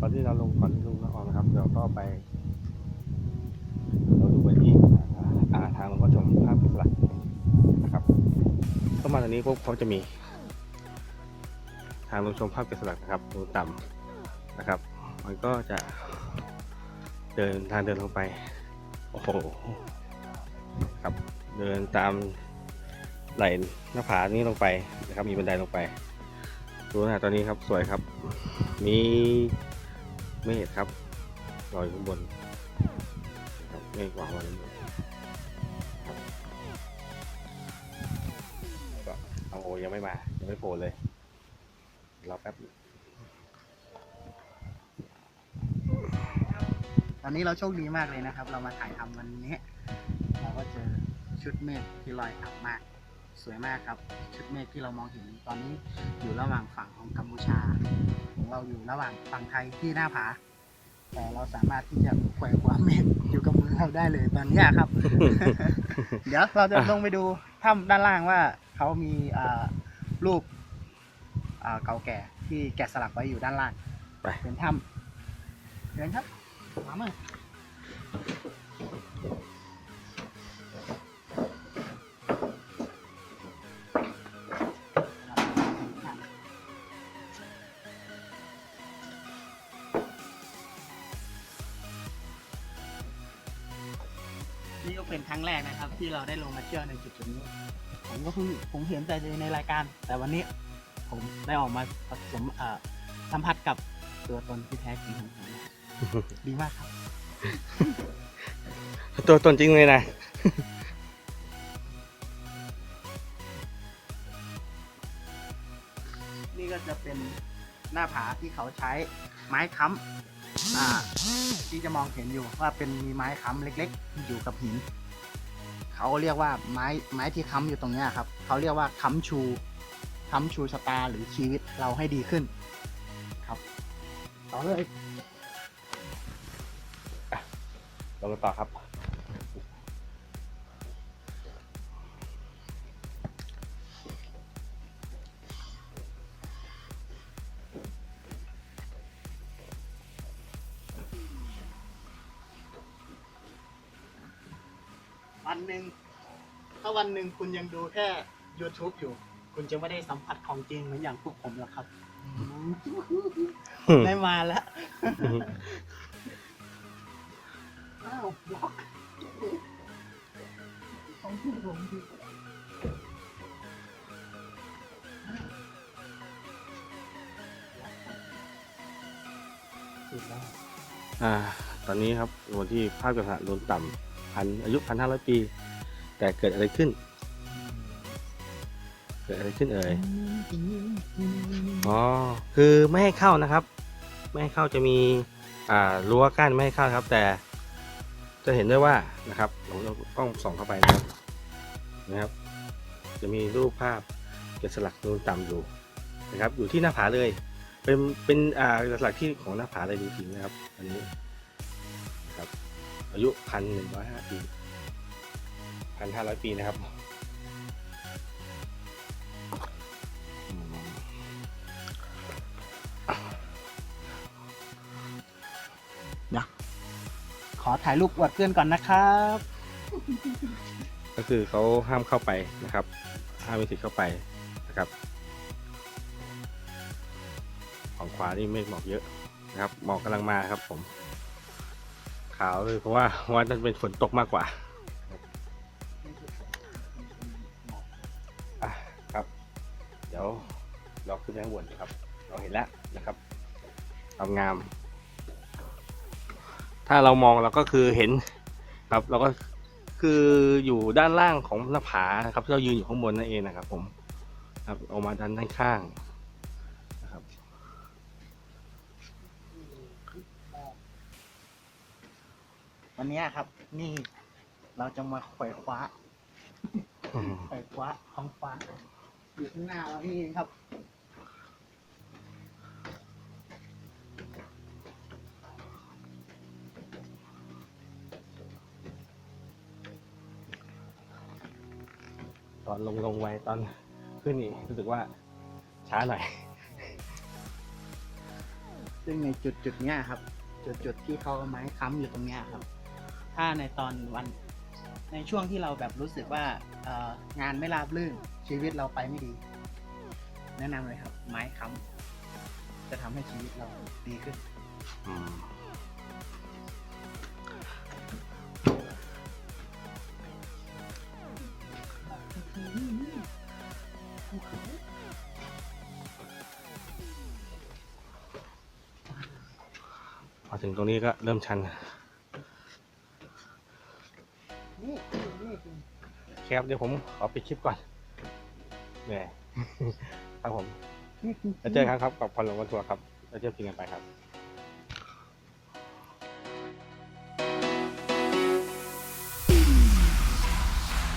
ตอนที่เราลงก่อนที่ลงละอองนะครับเราก็ไป เราดูไปที่อาทางลงก็ชมภาพสลักนะครับเข้ามาตอนนี้พวกเขาจะมี ทางลงชมภาพแกสลักนะครับลงต่ำนะครับ มันก็จะเดินทางเดินลงไปโอ้โหครับเดินตามไหลหน้าผานี้ลงไปนะครับ มีบันไดลงไปดูนะตอนนี้ครับสวยครับ มี เมฆครับลอยข้างบนครับเมฆวางไว้ข้างบนก็เอาโอยังไม่มา ยังไม่โผล่เลยรอแป๊บตอนนี้เราโชคดีมากเลยนะครับ เรามาถ่ายทำวันนี้ เราก็เจอชุดเมฆที่ลอยต่ำมาก สวยมากครับ ชุดเมฆที่เรามองเห็นตอนนี้อยู่ระหว่างฝั่งของกัมพูชา ของเราอยู่ระหว่างฝั่งไทยที่หน้าผา แต่เราสามารถที่จะแขวะความเมฆอยู่กับมือเราได้เลยตอนเนี้ยครับ เดี๋ยวเราจะลงไปดูถ้ำด้านล่างว่าเขามีอ่ารูปอ่าเก่าแก่ที่แกะสลักไว้อยู่ด้านล่าง ไปเป็นถ้ำเดินครับมามา นี่ก็เป็นครั้งแรกนะครับ ที่เราได้ลงมาเที่ยวในจุดจุดนี้ ผมก็เพิ่งผมเห็นแต่ในรายการ แต่วันนี้ผมได้ออกมาผสมเอ่อสัมผัสกับตัวตนที่แท้จริงของผมนะดีมากครับ ตัวตนจริงเลยนะ นี่ก็จะเป็น หน้าผาที่เขาใช้ไม้ค้ำที่จะมองเห็นอยู่ว่าเป็นมีไม้ค้ำเล็ก ๆ อยู่กับหิน เขาเรียกว่าไม้ไม้ที่ค้ำอยู่ตรงนี้ครับ เขาเรียกว่าค้ำชูค้ำชูชะตาหรือชีวิตเราให้ดีขึ้น ครับต่อเลยลงกันต่อครับ วันหนึ่งถ้าวันหนึ่งคุณยังดูแค่ YouTube อยู่ คุณจะไม่ได้สัมผัสของจริงเหมือนอย่างพวกผมหรอกครับได้มาแล้วอ้าวบล็อกของที่ผมดิสุดแล้วอ่า ตอนนี้ครับวันที่ภาพกระสะโดนต่ำ พันอายุพันห้าร้อยปี แต่เกิดอะไรขึ้น เกิดอะไรขึ้นเอ่ยอ๋อคือไม่ให้เข้านะครับ ไม่ให้เข้าจะมีอ่ารั้วกั้นไม่ให้เข้าครับ แต่จะเห็นได้ว่านะครับผมเราต้องส่องเข้าไปนะครับนะครับ จะมีรูปภาพแกะสลักนูนต่ำอยู่นะครับ อยู่ที่หน้าผาเลย เป็นเป็นอ่าแกสลักที่ของหน้าผาเลยจริงๆนะครับ อันนี้ อายุพันหนึ่งร้อยห้าปีพันห้าร้อยปีนะครับอืมขอถ่ายรูปอวดเพื่อนก่อนนะครับ ก็คือเขาห้ามเข้าไปนะครับ ห้ามมีสิทธิ์เข้าไปนะครับ ของขวานี่เมฆหมอกเยอะนะครับหมอกกำลังมาครับผม ขาวเลยเพราะว่าว่าจะเป็นฝนตกมากกว่าครับ เดี๋ยวเราขึ้นไปข้างบนครับ เราเห็นแล้วนะครับความงาม ถ้าเรามองเราก็คือเห็นครับ เราก็คืออยู่ด้านล่างของหน้าผานะครับที่เรายืนอยู่ข้างบนนั่นเองนะครับ ผม ครับออกมาด้านด้านข้างนะครับ วันนี้ครับ นี่เราจะมาไขว่คว้าไขว่คว้าท้องฟ้าอยู่ข้างหน้าเรานี่เองครับ ตอนลงลงไวตอนขึ้นนี่รู้สึกว่าช้าหน่อย ซึ่งในจุดจุดๆเนี้ยครับ จุดจุดๆที่เขาเอาไม้ค้ำอยู่ตรงเนี้ยครับ ถ้าในตอนวัน ในช่วงที่เราแบบรู้สึกว่าเอ่องานไม่ราบรื่นชีวิตเราไปไม่ดี แนะนำเลยครับ ไม้ค้ำจะทำให้ชีวิตเราดีขึ้น อืมพอถึงตรงนี้ก็เริ่มชัน ครับเดี๋ยวผมขอปิดคลิปก่อนเหนื่อยครับผมแล้วเจอกันครับกับควันหลงวันทัวร์ครับแล้วเจอกันไปครับ